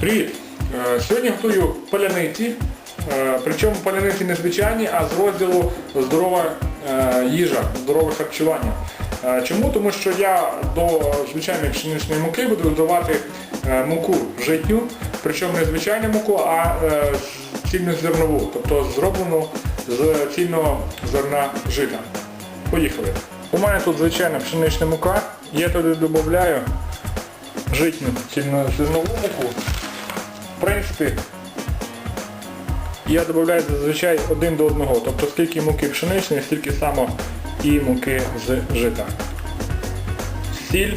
Привіт! Е, Сьогодні готую паляниці. Е, Причому паляниці не звичайні, а з розділу здорова е, їжа, здорове харчування. Чому? Тому що я до звичайної пшеничної муки буду додавати муку житню, причому не звичайну муку, а е, цільнозернову, тобто зроблену з цільного зерна жита. Поїхали. У мене тут звичайна пшенична мука, я туди додаю житню цільнозернову муку. В принципі, я додаю зазвичай один до одного. Тобто скільки муки пшеничної, стільки само і муки з жита. Сіль.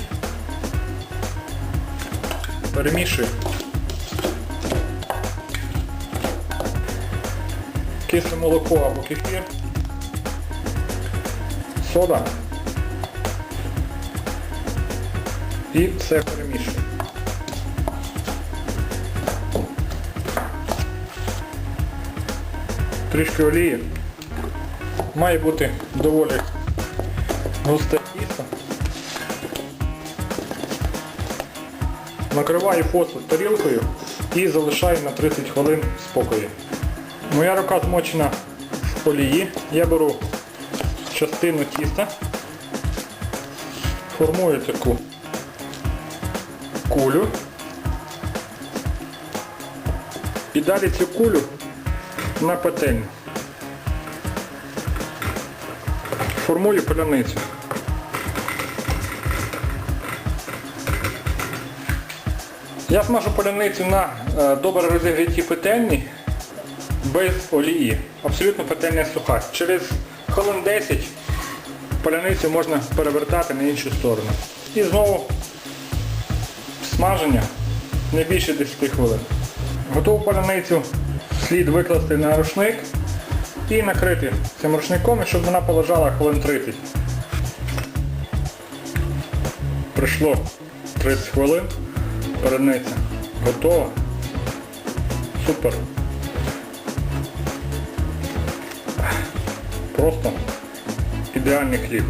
Перемішую. Кисле молоко або кефір. Сода. І все перемішую. трішки олії. Має бути доволі густе тісто. Накриваю посуд тарілкою і залишаю на 30 хвилин спокою. Моя рука змочена в олії. Я беру частину тіста, формую таку кулю. І далі цю кулю на пательню. Формую паляницю. Я смажу паляницю на е, добре розігрітій пательні без олії. Абсолютно пательня суха. Через хвилин 10 паляницю можна перевертати на іншу сторону. І знову смаження не більше 10 хвилин. Готову паляницю слід викласти на рушник і накрити цим рушником, щоб вона полежала хвилин 30. Пройшло 30 хвилин, паляниця готова. Супер. Просто ідеальний хліб.